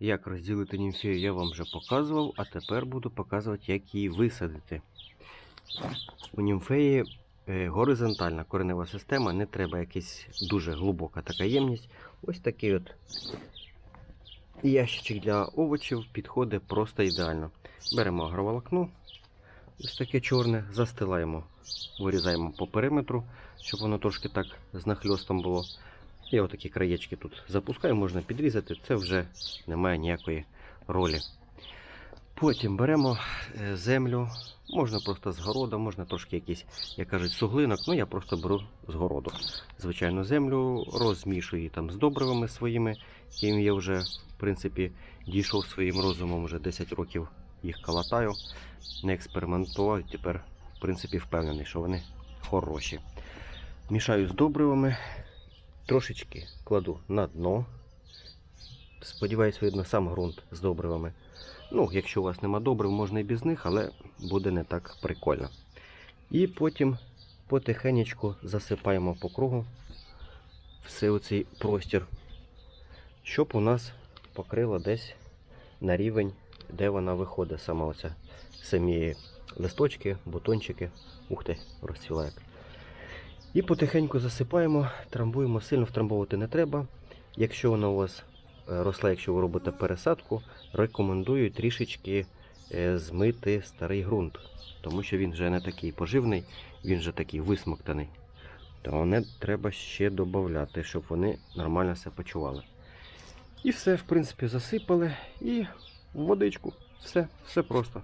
Як розділити німфею, я вам вже показував, а тепер буду показувати, як її висадити. У німфеї е, горизонтальна коренева система, не треба якась дуже глибока така ємність. Ось такий от ящичок для овочів підходить просто ідеально. Беремо агроволокно, ось таке чорне, застилаємо, вирізаємо по периметру, щоб воно трошки так з нахльостом було. І отакі краєчки тут запускаємо, можна підрізати, це вже не має ніякої ролі. Потім беремо е, землю, можна просто з городу, можна трошки якийсь, як кажуть, суглинок, ну я просто беру з городу. Звичайно, землю розмішую її там з добривами своїми, яким я вже, в принципі, дійшов своїм розумом, вже 10 років їх калатаю, не експериментував, тепер, в принципі, впевнений, що вони хороші. Мішаю з добривами, трошечки кладу на дно. Сподіваюсь, видно сам ґрунт з добривами. Ну, якщо у вас нема добрив, можна і без них, але буде не так прикольно. І потім потихенечку засипаємо по кругу все оцей простір, щоб у нас покрило десь на рівень, де вона виходить, сама оця самі листочки, бутончики. Ух ти, розцвіла як. І потихеньку засипаємо, трамбуємо, сильно втрамбовувати не треба. Якщо вона у вас е, росла, якщо ви робите пересадку, рекомендую трішечки е, змити старий ґрунт, тому що він вже не такий поживний, він вже такий висмоктаний. То не треба ще додати, щоб вони нормально себе почували. І все, в принципі, засипали і в водичку. Все, все просто.